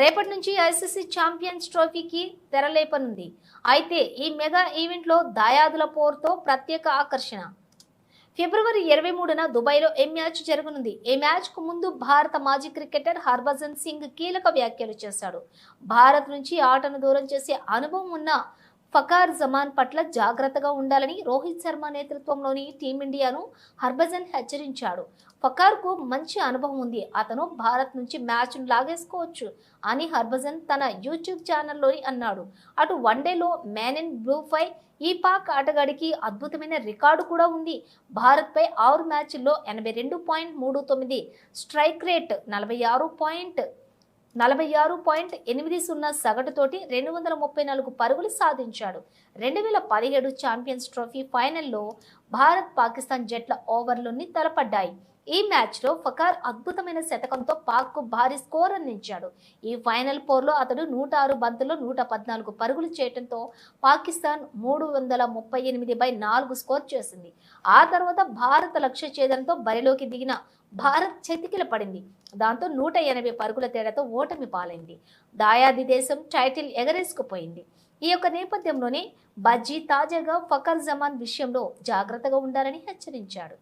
రేపటి నుంచి ICC champions ట్రోఫీకి తెరలేపనుంది. అయితే ఈ మెగా ఈవెంట్లో దాయాదుల పోరుతో ప్రత్యేక ఆకర్షణ. ఫిబ్రవరి ఇరవై మూడున దుబాయ్లో ఏ మ్యాచ్ జరగనుంది? ఈ మ్యాచ్కు ముందు భారత మాజీ క్రికెటర్ హర్భజన్ సింగ్ కీలక వ్యాఖ్యలు చేశాడు. భారత్ నుంచి ఆటను దూరం చేసే అనుభవం ఉన్న ఫకార్ జమాన్ పట్ల జాగ్రత్తగా ఉండాలని రోహిత్ శర్మ నేతృత్వంలోని టీమిండియాను హర్భజన్ హెచ్చరించాడు. ఫకార్కు మంచి అనుభవం ఉంది. అతను భారత్ నుంచి మ్యాచ్ను లాగేసుకోవచ్చు అని హర్భజన్ తన యూట్యూబ్ ఛానల్లోని అన్నాడు. అటు వన్డేలో మ్యాన్ ఇన్ బ్లూ ఫై ఈ పాక్ ఆటగాడికి అద్భుతమైన రికార్డు కూడా ఉంది. భారత్పై ఆరు మ్యాచ్ల్లో ఎనభై రెండు పాయింట్ మూడు తొమ్మిది స్ట్రైక్ రేట్ నలభై ఆరు పాయింట్ నలభై ఆరు పాయింట్ ఎనిమిది సున్నా సగటుతోటి రెండు వందల ముప్పై నాలుగు పరుగులు సాధించాడు. రెండు వేల పదిహేడు ఛాంపియన్స్ ట్రోఫీ ఫైనల్లో భారత్ పాకిస్తాన్ జట్ల ఓవర్లోని తలపడ్డాయి. ఈ మ్యాచ్లో ఫకార్ అద్భుతమైన శతకంతో పాక్కు భారీ స్కోర్ అందించాడు. ఈ ఫైనల్ పోర్లో అతడు నూట ఆరు బంతుల్లో నూట పద్నాలుగు పరుగులు చేయడంతో పాకిస్తాన్ మూడు వందల ముప్పై ఎనిమిది బై నాలుగు స్కోర్ చేసింది. ఆ తర్వాత భారత లక్ష్య ఛేదనతో బరిలోకి దిగిన భారత్ చెతికిల పడింది. దాంతో నూట ఎనభై పరుగుల తేడాతో ఓటమి పాలైంది. దాయాది దేశం టైటిల్ ఎగరేసుకుపోయింది. ఈ యొక్క నేపథ్యంలోనే బజ్జీ తాజాగా ఫకర్ జమాన్ విషయంలో జాగ్రత్తగా ఉండాలని హెచ్చరించాడు.